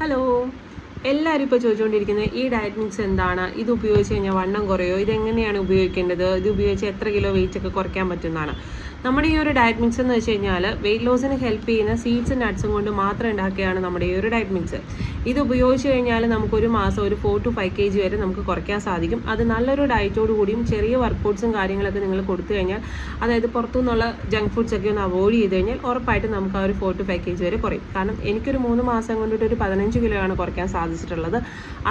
Hello എല്ലാവരും ഇപ്പോൾ ചോദിച്ചുകൊണ്ടിരിക്കുന്നത് ഈ ഡയറ്റ് മിക്സ് എന്താണ്? ഇത് ഉപയോഗിച്ച് കഴിഞ്ഞാൽ വണ്ണം കുറയോ? ഇതെങ്ങനെയാണ് ഉപയോഗിക്കേണ്ടത്? ഇത് ഉപയോഗിച്ച് എത്ര കിലോ വെയിറ്റ് ഒക്കെ കുറയ്ക്കാൻ പറ്റുന്നതാണ്? നമ്മുടെ ഈ ഒരു ഡയറ്റ് മിക്സ് എന്ന് വെച്ച് കഴിഞ്ഞാൽ വെയിറ്റ് ലോസിന് ഹെൽപ്പ് ചെയ്യുന്ന സീഡ്സും നട്ട്സും കൊണ്ട് മാത്രം ഉണ്ടാക്കുകയാണ് നമ്മുടെ ഈ ഒരു ഡയറ്റ് മിക്സ് ഇത് ഉപയോഗിച്ച് കഴിഞ്ഞാൽ നമുക്കൊരു മാസം ഒരു four to five K G വരെ നമുക്ക് കുറയ്ക്കാൻ സാധിക്കും. അത് നല്ലൊരു ഡയറ്റോട് കൂടിയും ചെറിയ വർക്കൗട്ട്സും കാര്യങ്ങളൊക്കെ നിങ്ങൾ കൊടുത്തു കഴിഞ്ഞാൽ അതായത് പുറത്തുനിന്നുള്ള ജങ്ക് ഫുഡ്സ് ഒക്കെ ഒന്ന് അവോയ്ഡ് ചെയ്ത് കഴിഞ്ഞാൽ ഉറപ്പായിട്ട് നമുക്ക് ആ ഒരു four to five K G വരെ കുറയും. കാരണം എനിക്കൊരു മൂന്ന് മാസം കൊണ്ടിട്ട് ഒരു പതിനഞ്ച് കിലോയാണ് കുറയ്ക്കാൻ സാധിച്ചിട്ടുള്ളത്.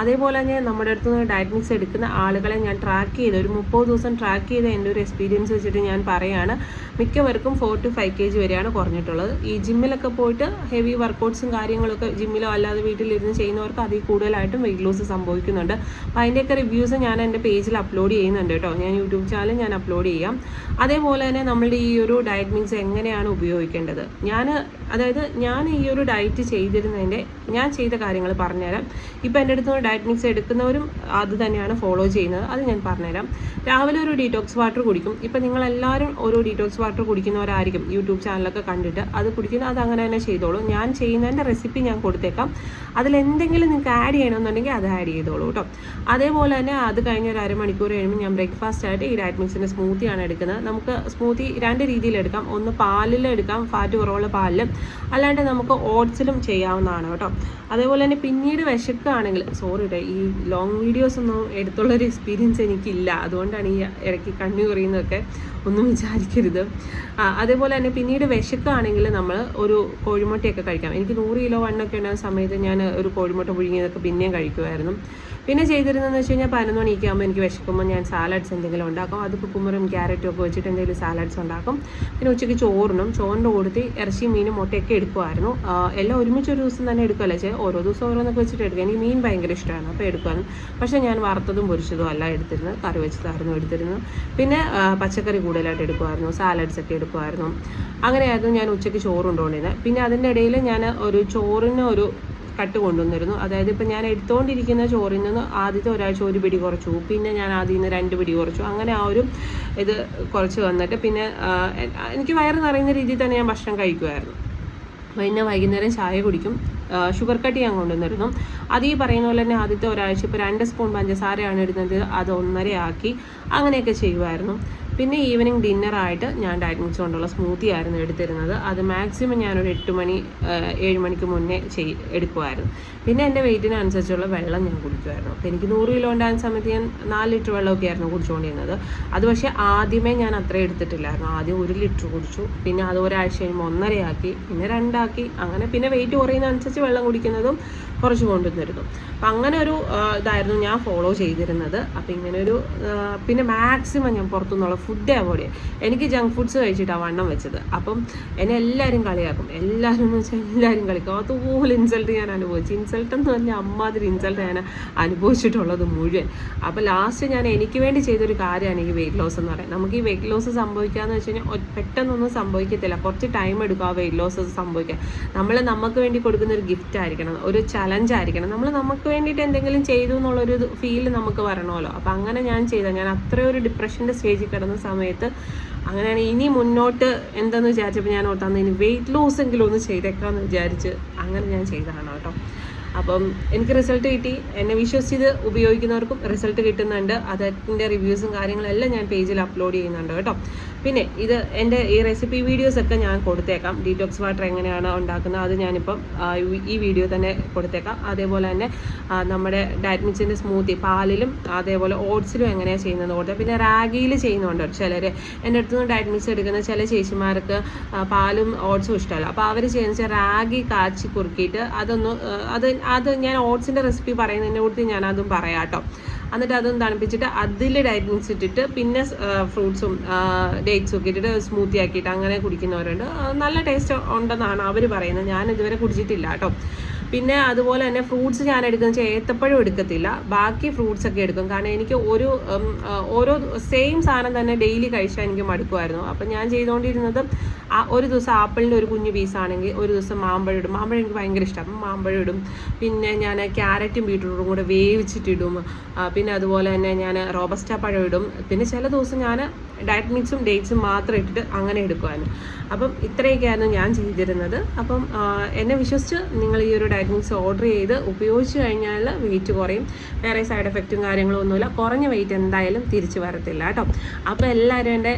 അതേപോലെ തന്നെ നമ്മുടെ അടുത്ത് നിന്ന് ഡയറ്റ് മിക്സ് എടുക്കുന്ന ആളുകളെ ഞാൻ ട്രാക്ക് ചെയ്ത് ഒരു മുപ്പത് ദിവസം ട്രാക്ക് ചെയ്ത എന്റെ ഒരു എക്സ്പീരിയൻസ് വെച്ചിട്ട് ഞാൻ പറയാണ്. മിക്കവർക്കും four to five K G വരെയാണ് കുറഞ്ഞിട്ടുള്ളത്. ഈ ജിമ്മിലൊക്കെ പോയിട്ട് ഹെവി വർക്കൗട്ട്സും കാര്യങ്ങളൊക്കെ ജിമ്മിലോ അല്ലാതെ വീട്ടിലിരുന്ന് ചെയ്യുന്നവർക്ക് അതിൽ കൂടുതലായിട്ടും വെയിറ്റ് ലോസ് സംഭവിക്കുന്നുണ്ട്. അപ്പോൾ അതിന്റെയൊക്കെ റിവ്യൂസ് ഞാൻ എന്റെ പേജിൽ അപ്ലോഡ് ചെയ്യുന്നുണ്ട് കേട്ടോ. ഞാൻ യൂട്യൂബ് ചാനൽ ഞാൻ അപ്ലോഡ് ചെയ്യാം. അതേപോലെ തന്നെ നമ്മളുടെ ഈ ഒരു ഡയറ്റ് മീൻസ് എങ്ങനെയാണ് ഉപയോഗിക്കേണ്ടത്? ഞാൻ അതായത് ഞാൻ ഈ ഒരു ഡയറ്റ് ചെയ്തിരുന്നതിന്റെ ഞാൻ ചെയ്ത കാര്യങ്ങൾ പറഞ്ഞുതരാം. ഇപ്പോൾ എന്റെ അടുത്ത് ഡയറ്റ് മിക്സ് എടുക്കുന്നവരും അത് തന്നെയാണ് ഫോളോ ചെയ്യുന്നത്. അത് ഞാൻ പറഞ്ഞുതരാം. രാവിലെ ഒരു ഡീറ്റോക്സ് വാട്ടർ കുടിക്കും. ഇപ്പം നിങ്ങളെല്ലാവരും ഒരു ഡീറ്റോക്സ് വാട്ടർ കുടിക്കുന്നവരായിരിക്കും യൂട്യൂബ് ചാനലൊക്കെ കണ്ടിട്ട്. അത് കുടിക്കുന്ന അത് അങ്ങനെ തന്നെ ചെയ്തോളൂ. ഞാൻ ചെയ്യുന്നതിന്റെ റെസിപ്പി ഞാൻ കൊടുത്തേക്കാം. അതിലെന്തെങ്കിലും നിങ്ങൾക്ക് ആഡ് ചെയ്യണമെന്നുണ്ടെങ്കിൽ അത് ആഡ് ചെയ്തോളൂ കേട്ടോ. അതേപോലെ തന്നെ അത് കഴിഞ്ഞ ഒരു അരമണിക്കൂർ കഴിയുമ്പോൾ ഞാൻ ബ്രേക്ക്ഫാസ്റ്റ് ആയിട്ട് ഈ ഡയറ്റ് മിക്സിന്റെ സ്മൂത്തിയാണ് എടുക്കുന്നത്. നമുക്ക് സ്മൂത്തി രണ്ട് രീതിയിൽ എടുക്കാം. ഒന്ന് പാലിൽ എടുക്കാം ഫാറ്റ് കുറവുള്ള പാലിലും അല്ലാണ്ട് നമുക്ക് ഓട്സിലും ചെയ്യാവുന്നതാണ് കേട്ടോ. അതേപോലെ തന്നെ പിന്നീട് വിശക്കുകയാണെങ്കിൽ സോറി കേട്ടോ ഈ ലോങ് വീഡിയോസ് ഒന്നും എടുത്തുള്ളൊരു എക്സ്പീരിയൻസ് എനിക്കില്ല. അതുകൊണ്ടാണ് ഈ ഇടയ്ക്ക് കണ്ണു കുറയുന്നതൊക്കെ ഒന്നും വിചാരിക്കരുത്. അതേപോലെ തന്നെ പിന്നീട് വിശക്കുകയാണെങ്കിൽ നമ്മൾ ഒരു കോഴിമുട്ടയൊക്കെ കഴിക്കാം. എനിക്ക് നൂറ് കിലോ വണ്ണൊക്കെ ഉണ്ടാകുന്ന സമയത്ത് ഞാൻ ഒരു കോഴിമുട്ട പുഴുങ്ങിയതൊക്കെ പിന്നെയും കഴിക്കുമായിരുന്നു. പിന്നെ ചെയ്തിരുന്നതെന്ന് വെച്ച് കഴിഞ്ഞാൽ പതിനൊന്ന് മണിയൊക്കെ ആകുമ്പോൾ എനിക്ക് വിശക്കുമ്പോൾ ഞാൻ സാലഡ്സ് എന്തെങ്കിലും ഉണ്ടാക്കും. അത് കുക്കുമ്പറും ക്യാരറ്റും ഒക്കെ വെച്ചിട്ട് എന്തെങ്കിലും സാലഡ്സ് ഉണ്ടാക്കും. പിന്നെ ഉച്ചയ്ക്ക് ചോറിനും ചോറിന്റെ കൂടത്തി ഇറച്ചി മീനും മുട്ടയൊക്കെ എടുക്കുമായിരുന്നു എല്ലാം ഒരുമിച്ച് ഒരു ദിവസം തന്നെ എടുക്കുമല്ലോ ചേ ഓരോ ദിവസം ഓരോന്നൊക്കെ വെച്ചിട്ട് എടുക്കുക എനിക്ക് മീൻ ഭയങ്കര ഇഷ്ടമാണ്. അപ്പോൾ എടുക്കുമായിരുന്നു പക്ഷേ ഞാൻ വറുത്തതും പൊരിച്ചതും അല്ല എടുത്തിരുന്നത്. കറി വെച്ചതായിരുന്നു എടുത്തിരുന്നത്. പിന്നെ പച്ചക്കറി കൂടുതലായിട്ട് എടുക്കുമായിരുന്നു സാലഡ്സ് ഒക്കെ എടുക്കുമായിരുന്നു അങ്ങനെയായിരുന്നു ഞാൻ ഉച്ചയ്ക്ക് ചോറ് കൊണ്ടുകൊണ്ടിരുന്നത് പിന്നെ അതിന്റെ ഇടയിൽ ഞാൻ ഒരു ചോറിന് ഒരു കട്ട് കൊണ്ടുവന്നിരുന്നു. അതായത് ഇപ്പം ഞാൻ എടുത്തുകൊണ്ടിരിക്കുന്ന ചോറിൽ നിന്ന് ആദ്യത്തെ ഒരാഴ്ച ഒരു പിടി കുറച്ചു. പിന്നെ ഞാൻ ആദ്യം നിന്ന് രണ്ട് പിടി കുറച്ചു. അങ്ങനെ ആ ഒരു ഇത് കുറച്ച് വന്നിട്ട് പിന്നെ എനിക്ക് വയറ് നിറയുന്ന രീതിയിൽ തന്നെ ഞാൻ ഭക്ഷണം കഴിക്കുമായിരുന്നു പിന്നെ വൈകുന്നേരം ചായ കുടിക്കും. ഷുഗർ കട്ട് ഞാൻ കൊണ്ടുവന്നിരുന്നു. അത് ഈ പറയുന്ന പോലെ തന്നെ ആദ്യത്തെ ഒരാഴ്ച ഇപ്പോൾ രണ്ട് സ്പൂൺ പഞ്ചസാരയാണ് ഇടുന്നത്. അത് ഒന്നര ആക്കി അങ്ങനെയൊക്കെ ചെയ്യുമായിരുന്നു പിന്നെ ഈവനിങ് ഡിന്നറായിട്ട് ഞാൻ ഡയറ്റ് മിക്സ് കൊണ്ടുള്ള സ്മൂത്തി ആയിരുന്നു എടുത്തിരുന്നത്. അത് മാക്സിമം ഞാനൊരു എട്ട് മണി ഏഴ് മണിക്ക് മുന്നേ ചെയ് എടുക്കുമായിരുന്നു പിന്നെ എന്റെ വെയിറ്റിനനുസരിച്ചുള്ള വെള്ളം ഞാൻ കുടിക്കുമായിരുന്നു അപ്പോൾ എനിക്ക് നൂറ് കിലോ ഉണ്ടായിരുന്ന സമയത്ത് ഞാൻ നാല് ലിറ്റർ വെള്ളമൊക്കെ ആയിരുന്നു കുടിച്ചുകൊണ്ടിരുന്നത് അത് പക്ഷേ ആദ്യമേ ഞാൻ അത്ര എടുത്തിട്ടില്ലായിരുന്നു. ആദ്യം ഒരു ലിറ്റർ കുടിച്ചു. പിന്നെ അത് ഒരാഴ്ച കഴിയുമ്പോൾ ഒന്നരയാക്കി പിന്നെ രണ്ടാക്കി അങ്ങനെ പിന്നെ വെയിറ്റ് കുറയുന്നതനുസരിച്ച് വെള്ളം കുടിക്കുന്നതും കുറച്ച് കൊണ്ടുവന്നിരുന്നു. അപ്പം അങ്ങനെ ഒരു ഇതായിരുന്നു ഞാൻ ഫോളോ ചെയ്തിരുന്നത്. അപ്പം ഇങ്ങനെ ഒരു പിന്നെ മാക്സിമം ഞാൻ പുറത്തുനിന്നുള്ള ഫുഡ് അവോയ്ഡ് ചെയ്യും. എനിക്ക് ജങ്ക് ഫുഡ്സ് കഴിച്ചിട്ടാണ് വണ്ണം വെച്ചത്. അപ്പം എന്നെ എല്ലാവരും കളിയാക്കും. എല്ലാവരും എന്ന് വെച്ചാൽ എല്ലാവരും കളിക്കും. അതുപോലെ ഇൻസൾട്ട് ഞാൻ അനുഭവിച്ചു. ഇൻസൾട്ട് എന്ന് പറഞ്ഞാൽ അമ്മാതിരി ഇൻസൾട്ട് ഞാൻ അനുഭവിച്ചിട്ടുള്ളത് മുഴുവൻ. അപ്പോൾ ലാസ്റ്റ് ഞാൻ എനിക്ക് വേണ്ടി ചെയ്തൊരു കാര്യമാണ് ഈ വെയിറ്റ് ലോസ് എന്ന് പറയുന്നത്. നമുക്ക് ഈ വെയിറ്റ് ലോസ് സംഭവിക്കാന്ന് വെച്ച് കഴിഞ്ഞാൽ പെട്ടെന്നൊന്നും സംഭവിക്കത്തില്ല. കുറച്ച് ടൈം എടുക്കും ആ വെയിറ്റ് ലോസ് സംഭവിക്കാൻ. നമ്മൾ നമുക്ക് വേണ്ടി കൊടുക്കുന്ന ഒരു ഗിഫ്റ്റ് ആയിരിക്കണം. ഒരു ചലഞ്ച് ആയിരിക്കണം. നമ്മൾ നമുക്ക് വേണ്ടിയിട്ട് എന്തെങ്കിലും ചെയ്തു എന്നുള്ളൊരു ഫീൽ നമുക്ക് വരണമല്ലോ. അപ്പം അങ്ങനെ ഞാൻ ചെയ്ത ഞാൻ അത്രയൊരു ഡിപ്രഷന്റെ സ്റ്റേജിൽ കിടന്ന സമയത്ത് അങ്ങനെയാണ് ഇനി മുന്നോട്ട് എന്തെന്ന് വിചാരിച്ചപ്പോൾ ഞാൻ ഓർത്താന്ന് ഇനി വെയിറ്റ് ലോസ് എങ്കിലും ഒന്ന് ചെയ്തേക്കാമെന്ന് വിചാരിച്ച് അങ്ങനെ ഞാൻ ചെയ്തതാണ് കേട്ടോ. അപ്പം എനിക്ക് റിസൾട്ട് കിട്ടി. എന്നെ വിശ്വസിച്ച് ഉപയോഗിക്കുന്നവർക്കും റിസൾട്ട് കിട്ടുന്നുണ്ട്. അതിന്റെ റിവ്യൂസും കാര്യങ്ങളെല്ലാം ഞാൻ പേജിൽ അപ്ലോഡ് ചെയ്യുന്നുണ്ട് കേട്ടോ. പിന്നെ ഇത് എന്റെ ഈ റെസിപ്പി വീഡിയോസ് ഒക്കെ ഞാൻ കൊടുത്തേക്കാം. ഡീറ്റോക്സ് വാട്ടർ എങ്ങനെയാണ് ഉണ്ടാക്കുന്നത് അത് ഞാനിപ്പം ഈ- വീഡിയോ തന്നെ കൊടുത്തേക്കാം. അതേപോലെ തന്നെ നമ്മുടെ ഡയറ്റ് മിക്സിന്റെ സ്മൂത്തി പാലിലും അതേപോലെ ഓട്സിലും എങ്ങനെയാണ് ചെയ്യുന്നത് കൊടുത്തത് പിന്നെ റാഗിയിൽ ചെയ്യുന്നുണ്ട് ചിലർ എന്റെ അടുത്ത് ഡയറ്റ് മിക്സ് എടുക്കുന്ന ചില ചേച്ചിമാർക്ക് പാലും ഓട്സും ഇഷ്ടമല്ല. അപ്പോൾ അവർ ചെയ്യുന്ന വെച്ചാൽ റാഗി കാച്ചി കുറുക്കിയിട്ട് അതൊന്ന് അത് അത് ഞാൻ ഓട്സിന്റെ റെസിപ്പി പറയുന്നതിന്റെ കൂടുതൽ ഞാനതും പറയാം കേട്ടോ. എന്നിട്ട് അതൊന്ന് തണുപ്പിച്ചിട്ട് അതിൽ ഡയറ്റ് മിക്സ് ഇട്ടിട്ട് പിന്നെ ഫ്രൂട്ട്സും ഡേറ്റ്സും ഒക്കെ ഇട്ടിട്ട് സ്മൂത്തി ആക്കിയിട്ട് അങ്ങനെ കുടിക്കുന്നവരുണ്ട്. നല്ല ടേസ്റ്റ് ഉണ്ടെന്നാണ് അവർ പറയുന്നത്. ഞാൻ ഇതുവരെ കുടിച്ചിട്ടില്ല കേട്ടോ. പിന്നെ അതുപോലെ തന്നെ ഫ്രൂട്ട്സ് ഞാൻ എടുക്കുന്ന വെച്ചാൽ ഏത്തപ്പഴം എടുക്കത്തില്ല. ബാക്കി ഫ്രൂട്ട്സ് ഒക്കെ എടുക്കും. കാരണം എനിക്ക് ഒരു ഓരോ സെയിം സാധനം തന്നെ ഡെയിലി കഴിച്ചാൽ എനിക്ക് മടുക്കുമായിരുന്നു. അപ്പം ഞാൻ ചെയ്തുകൊണ്ടിരുന്നത് ഒരു ദിവസം ആപ്പിളിന്റെ ഒരു കുഞ്ഞു പീസാണെങ്കിൽ ഒരു ദിവസം മാമ്പഴം ഇടും. മാമ്പഴം എനിക്ക് ഭയങ്കര ഇഷ്ടം. മാമ്പഴം ഇടും. പിന്നെ ഞാൻ ക്യാരറ്റും ബീട്രൂട്ടും കൂടെ വേവിച്ചിട്ടിടും. പിന്നെ അതുപോലെ തന്നെ ഞാൻ റോബസ്റ്റ പഴം ഇടും. പിന്നെ ചില ദിവസം ഞാൻ ഡയറ്റ് മിക്സും ഡേറ്റ്സും മാത്രം ഇട്ടിട്ട് അങ്ങനെ എടുക്കുമായിരുന്നു. അപ്പം ഇത്രയൊക്കെയായിരുന്നു ഞാൻ ചെയ്തിരുന്നത്. അപ്പം എന്നെ വിശ്വസിച്ച് നിങ്ങൾ ഈ ഒരു ഡയറ്റ് ഓർഡർ ചെയ്ത് ഉപയോഗിച്ച് കഴിഞ്ഞാൽ വെയിറ്റ് കുറയും. വേറെ സൈഡ് എഫക്റ്റും കാര്യങ്ങളും ഒന്നുമില്ല. കുറഞ്ഞ വെയിറ്റ് എന്തായാലും തിരിച്ചു വരത്തില്ല കേട്ടോ. അപ്പോൾ എല്ലാവരും എന്റെ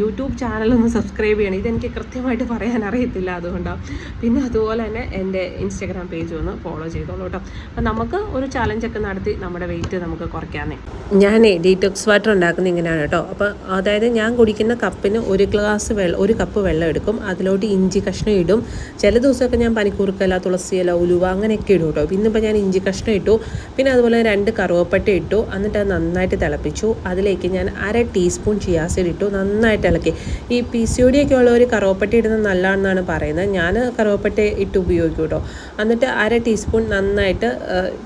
യൂട്യൂബ് ചാനലൊന്ന് സബ്സ്ക്രൈബ് ചെയ്യണം. ഇതെനിക്ക് കൃത്യമായിട്ട് പറയാൻ അറിയത്തില്ല അതുകൊണ്ടാണ് പിന്നെ അതുപോലെ തന്നെ എന്റെ ഇൻസ്റ്റാഗ്രാം പേജ് ഒന്ന് ഫോളോ ചെയ്തോളൂ കേട്ടോ. അപ്പം നമുക്ക് ഒരു ചലഞ്ചൊക്കെ നടത്തി നമ്മുടെ വെയിറ്റ് നമുക്ക് കുറയ്ക്കാമെന്നേ ഞാനേ ഡീറ്റോക്സ് വാട്ടർ ഉണ്ടാക്കുന്നത് ഇങ്ങനെയാണ് കേട്ടോ. അപ്പോൾ അതായത് ഞാൻ കുടിക്കുന്ന കപ്പിന് ഒരു ഗ്ലാസ് വെള്ളം ഒരു കപ്പ് വെള്ളം എടുക്കും. അതിലോട്ട് ഇഞ്ചി കഷ്ണം ഇടും. ചില ദിവസമൊക്കെ ഞാൻ പനിക്കൂർക്കല തുളസിയില ഉലുവ അങ്ങനെയൊക്കെ ഇടും കേട്ടോ. ഇന്നിപ്പോൾ ഞാൻ ഇഞ്ചി കഷ്ണം ഇട്ടു. പിന്നെ അതുപോലെ രണ്ട് കറുവപ്പട്ട ഇട്ടു. എന്നിട്ട് അത് നന്നായിട്ട് തിളപ്പിച്ചു. അതിലേക്ക് ഞാൻ അര ടീസ്പൂൺ ചിയാസിഡ് ഇട്ടു. നന്നായിട്ട് ഇളക്കി. ഈ പി സി ഒ ഒക്കെ ഉള്ളവർ കറുവപ്പട്ട ഇടുന്നത് നല്ലതാണെന്നാണ് പറയുന്നത്. ഞാൻ കറുവപ്പട്ട ഇട്ട് ഉപയോഗിക്കും കേട്ടോ. എന്നിട്ട് അര ടീസ്പൂൺ നന്നായിട്ട്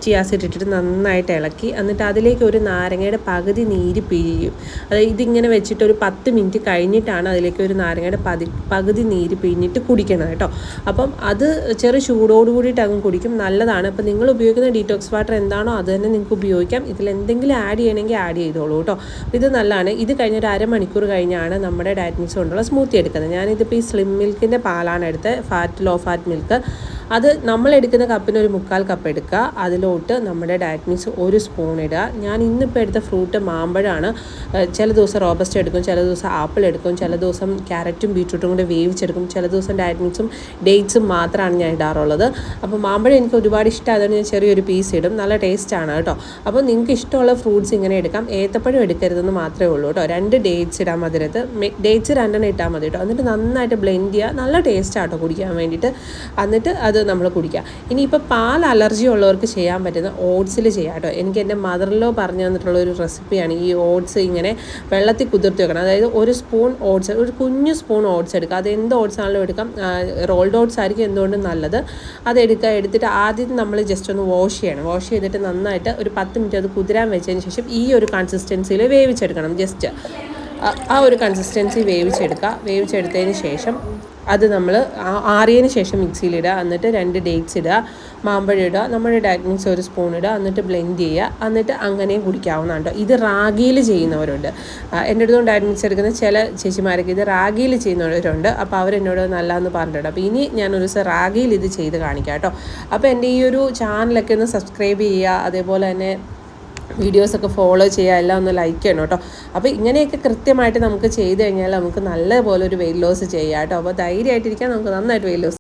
ചിയാസിഡ് ഇട്ടിട്ട് നന്നായിട്ട് ഇളക്കി. എന്നിട്ട് അതിലേക്ക് ഒരു നാരങ്ങയുടെ പകുതി നീര് പിഴിയും. അതായത് ഇതിങ്ങനെ വെച്ചിട്ട് ഒരു പത്ത് മിനിറ്റ് കഴിഞ്ഞിട്ടാണ് അതിലേക്ക് ഒരു നാരങ്ങയുടെ പതി പകുതി നീര് പിഴിഞ്ഞിട്ട് കുടിക്കണം കേട്ടോ. അപ്പം അത് ചെറു ചൂടോട് കൂടിയിട്ട് കുടിക്കും. നല്ലതാണ്. അപ്പോൾ നിങ്ങൾ ഉപയോഗിക്കുന്ന ഡീറ്റോക്സ് വാട്ടർ എന്താണോ അത് തന്നെ നിങ്ങൾക്ക് ഉപയോഗിക്കാം. ഇതിൽ എന്തെങ്കിലും ആഡ് ചെയ്യണമെങ്കിൽ ആഡ് ചെയ്തോളൂ കേട്ടോ. ഇത് നല്ലതാണ്. ഇത് കഴിഞ്ഞ ഒരു അരമണിക്കൂർ കഴിഞ്ഞാണ് നമ്മുടെ ഡയറ്റ് മിക്സ് കൊണ്ടുള്ള സ്മൂത്തി എടുക്കുന്നത്. ഞാനിതിപ്പോൾ ഈ സ്ലിം മിൽക്കിന്റെ പാലാണ് എടുത്തത്. ഫാറ്റ് ലോ ഫാറ്റ് മിൽക്ക് അത് നമ്മൾ എടുക്കുന്ന കപ്പിന് ഒരു മുക്കാൽ കപ്പ് എടുക്കുക. അതിലോട്ട് നമ്മുടെ ഡയറ്റ് മിക്സ് ഒരു സ്പൂൺ ഇടുക. ഞാൻ ഇന്നിപ്പോൾ എടുത്ത ഫ്രൂട്ട് മാമ്പഴമാണ് ചില ദിവസം റോബസ്റ്റ് എടുക്കും ചില ദിവസം ആപ്പിൾ എടുക്കും ചില ദിവസം ക്യാരറ്റും ബീട്രൂട്ടും കൂടെ വേവിച്ചെടുക്കും. ചില ദിവസം ഡയറ്റ് മിക്സും ഡേറ്റ്സും മാത്രമാണ് ഞാൻ ഇടാറുള്ളത്. അപ്പോൾ മാമ്പഴം എനിക്ക് ഒരുപാട് ഇഷ്ടമായതുകൊണ്ട് ഞാൻ ചെറിയൊരു പീസ് ഇടും. നല്ല ടേസ്റ്റാണ് കേട്ടോ. അപ്പോൾ നിങ്ങൾക്ക് ഇഷ്ടമുള്ള ഫ്രൂട്ട്സ് ഇങ്ങനെ എടുക്കാം. ഏത്തപ്പഴം എടുക്കരുതെന്ന് മാത്രമേ ഉള്ളൂ കേട്ടോ. രണ്ട് ഡേറ്റ്സ് ഇടാൻ മധുരത്ത് ഡേറ്റ്സ് രണ്ടെണ്ണം ഇട്ടാൽ മതി കേട്ടോ. എന്നിട്ട് നന്നായിട്ട് ബ്ലെൻഡ് ചെയ്യുക. നല്ല ടേസ്റ്റാട്ടോ കുടിക്കാൻ വേണ്ടിയിട്ട്. എന്നിട്ട് അത് നമ്മൾ കുടിക്കുക ഇനിയിപ്പോൾ പാൽ അലർജി ഉള്ളവർക്ക് ചെയ്യാൻ പറ്റുന്ന ഓട്സിൽ ചെയ്യാം കേട്ടോ. എനിക്ക് എന്റെ മദറിലോ പറഞ്ഞു തന്നിട്ടുള്ള ഒരു റെസിപ്പിയാണ് ഈ ഓട്സ് ഇങ്ങനെ വെള്ളത്തിൽ കുതിർത്തി വെക്കണം. അതായത് ഒരു സ്പൂൺ ഓട്സ് ഒരു കുഞ്ഞു സ്പൂൺ ഓട്സ് എടുക്കുക അത് എന്ത് ഓട്സ് ആണല്ലോ എടുക്കാം. റോൾഡ് ഓട്സ് ആയിരിക്കും എന്തുകൊണ്ടും നല്ലത്. അത് എടുക്കുക എടുത്തിട്ട് ആദ്യം നമ്മൾ ജസ്റ്റ് ഒന്ന് വാഷ് ചെയ്യണം. വാഷ് ചെയ്തിട്ട് നന്നായിട്ട് ഒരു പത്ത് മിനിറ്റ് അത് കുതിരാൻ വെച്ചതിന് ശേഷം ഈ ഒരു കൺസിസ്റ്റൻസിയിൽ വേവിച്ചെടുക്കണം. ജസ്റ്റ് ആ ഒരു കൺസിസ്റ്റൻസി വേവിച്ചെടുക്കുക. വേവിച്ചെടുത്തതിന് ശേഷം അത് നമ്മൾ ആറിയതിന് ശേഷം മിക്സിയിലിടുക എന്നിട്ട് രണ്ട് ഡേറ്റ്സ് ഇടുക മാമ്പഴം ഇടുക നമ്മുടെ ഡാറ്റ്മിക്സ് ഒരു സ്പൂൺ ഇടുക എന്നിട്ട് ബ്ലെൻഡ് ചെയ്യുക എന്നിട്ട് അങ്ങനെയും കുടിക്കാവുന്നതാണ് കേട്ടോ ഇത് റാഗിയിൽ ചെയ്യുന്നവരുണ്ട്. എന്റെ അടുത്തും ഡയറ്റ് മിക്സ് എടുക്കുന്ന ചില ചേച്ചിമാരൊക്കെ ഇത് റാഗിയിൽ ചെയ്യുന്നവരുണ്ട്. അപ്പോൾ അവരെന്നോട് നല്ലതെന്ന് പറഞ്ഞിട്ടുണ്ട് അപ്പോൾ ഇനി ഞാനൊരു ദിവസം റാഗിയിൽ ഇത് ചെയ്ത് കാണിക്കാം കേട്ടോ അപ്പോൾ എന്റെ ഈ ഒരു ചാനലൊക്കെ ഒന്ന് സബ്സ്ക്രൈബ് ചെയ്യുക അതേപോലെ തന്നെ വീഡിയോസൊക്കെ ഫോളോ ചെയ്യുക എല്ലാം ഒന്ന് ലൈക്ക് ചെയ്യണം കേട്ടോ. അപ്പോൾ ഇങ്ങനെയൊക്കെ കൃത്യമായിട്ട് നമുക്ക് ചെയ്ത് കഴിഞ്ഞാൽ നമുക്ക് നല്ലപോലെ ഒരു വെയിറ്റ് ലോസ് ചെയ്യാം കേട്ടോ. അപ്പോൾ ധൈര്യമായിട്ടിരിക്കാൻ നമുക്ക് നന്നായിട്ട് വെയിറ്റ് ലോസ്